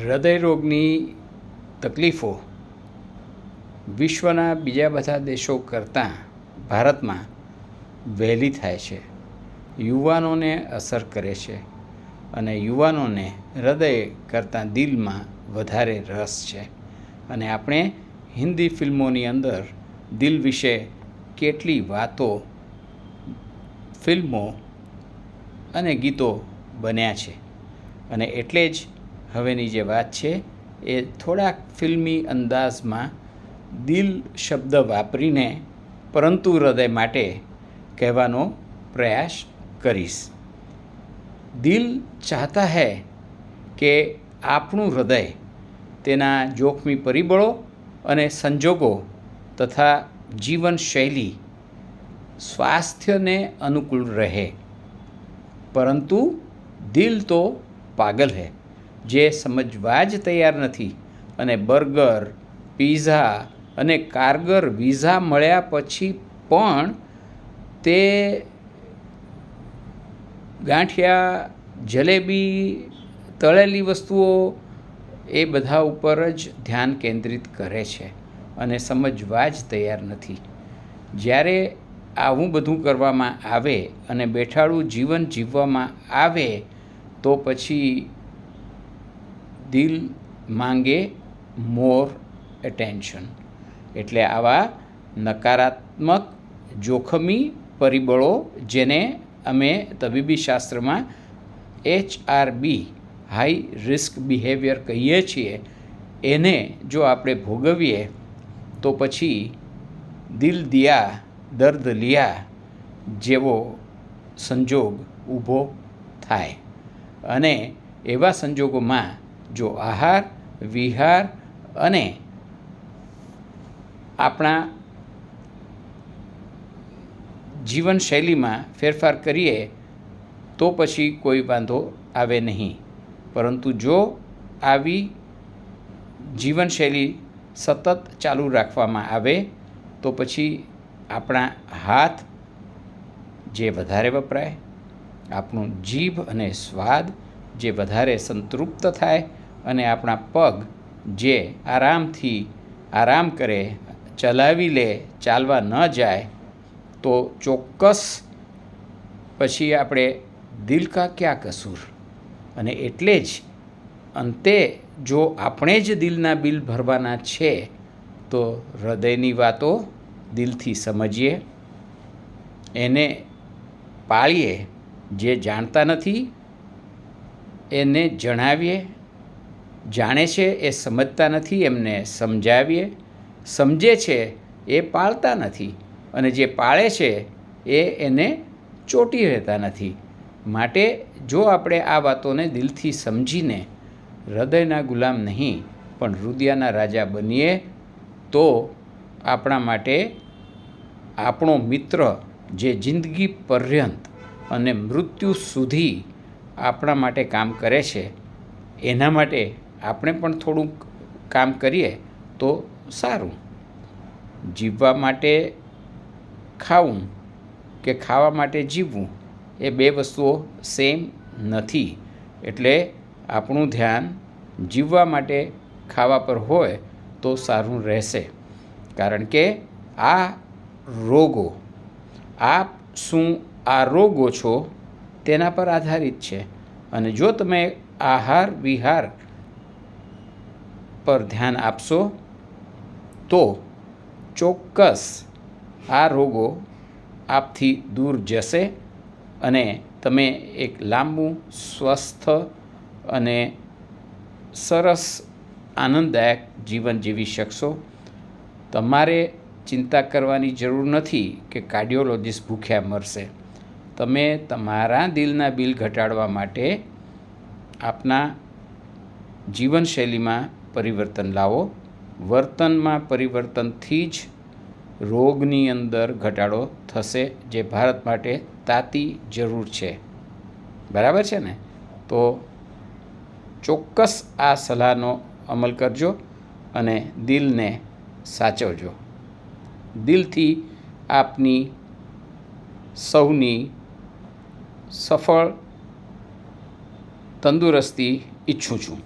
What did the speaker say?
હૃદયરોગની તકલીફો વિશ્વના બીજા બધા દેશો કરતાં ભારતમાં વહેલી થાય છે. યુવાનોને અસર કરે છે અને યુવાનોને હૃદય કરતાં દિલમાં વધારે રસ છે. અને આપણે હિન્દી ફિલ્મોની અંદર દિલ વિશે કેટલી વાતો, ફિલ્મો અને ગીતો બન્યા છે. અને એટલે જ હવેની જે વાત છે, એ થોડાક ફિલ્મી અંદાજમાં દિલ શબ્દ વાપરીને, પરંતુ હૃદય માટે કહેવાનો પ્રયાસ કરીશ. દિલ ચાહતા હૈ કે આપણું હૃદય તેના જોખમી પરિબળો અને સંજોગો તથા જીવનશૈલી સ્વાસ્થ્યને અનુકૂળ રહે. પરંતુ દિલ તો પાગલ હૈ. જે સમજવા જ તૈયાર નથી. અને બર્ગર, પીઝા અને કારગર વિઝા મળ્યા પછી પણ તે ગાંઠિયા, જલેબી, તળેલી વસ્તુઓ એ બધા ઉપર જ ધ્યાન કેન્દ્રિત કરે છે અને સમજવા જ તૈયાર નથી. જ્યારે આવું બધું કરવામાં આવે અને બેઠાડું જીવન જીવવામાં આવે, તો પછી દિલ માંગે મોર એટેન્શન એટલે આવા નકારાત્મક જોખમી પરિબળો જેને અમે તબીબી શાસ્ત્રમાં H R B high risk behaviour કહીએ છીએ, એને જો આપણે ભોગવીએ, તો પછી દિલ દિયા, દર્દ લિયા જેવો સંજોગ ઊભો થાય. અને એવા સંજોગોમાં જો આહાર, વિહાર અને આપણા જીવનશૈલીમાં ફેરફાર કરીએ, તો પછી કોઈ વાંધો આવે નહીં. પરંતુ જો આવી જીવનશૈલી સતત ચાલુ રાખવામાં આવે, તો પછી આપણા હાથ જે વધારે વપરાય, આપણું જીભ અને સ્વાદ જે વધારે સંતૃપ્ત થાય અને આપણા પગ જે આરામથી આરામ કરે, ચલાવી લે, ચાલવા ન જાય, તો ચોક્કસ પછી આપણે દિલ કા ક્યા કસૂર? અને એટલે જ અંતે જો આપણે જ દિલના બિલ ભરવાના છે, તો હૃદયની વાતો દિલથી સમજીએ. એને પાળીએ, જે જાણતા નથી, એને જણાવીએ જાણે છે એ સમજતા નથી, એમને સમજાવીએ. સમજે છે એ પાળતા નથી અને જે પાળે છે એ એને ચોંટી રહેતા નથી. માટે જો આપણે આ વાતોને દિલથી સમજીને હૃદયના ગુલામ નહીં, પણ હૃદયના રાજા બનીએ, તો આપણા માટે આપણો મિત્ર જે જિંદગી પર્યંત અને મૃત્યુ સુધી આપણા માટે કામ કરે છે, એના માટે આપણે પણ થોડુંક કામ કરીએ તો સારું. જીવવા માટે ખાવું કે ખાવા માટે જીવવું એ બે વસ્તુઓ સેમ નથી. એટલે આપણું ધ્યાન જીવવા માટે ખાવા પર હોય તો સારું રહેશે. કારણ કે આ રોગો, આપ શું આ રોગો છો તેના પર આધારિત છે. અને જો તમે આહાર વિહાર પર ધ્યાન આપશો તો ચોક્કસ આ રોગો આપથી દૂર જશે અને તમે એક લાંબુ, સ્વસ્થ અને સરસ, આનંદદાયક જીવન જીવી શકશો. તમારે ચિંતા કરવાની જરૂર નથી કે કાર્ડિયોલોજિસ્ટ ભૂખ્યા મરશે. તમે તમારા દિલના બિલ ઘટાડવા માટે આપના જીવનશૈલીમાં પરિવર્તન લાવો. વર્તનમાં પરિવર્તનથી જ રોગની અંદર ઘટાડો થશે, જે ભારત માટે તાતી જરૂર છે. બરાબર છે ને? તો ચોક્કસ આ સલાહનો અમલ કરજો અને દિલને સાચવજો. દિલથી આપની સૌની સફળ, તંદુરસ્તી ઈચ્છું છું.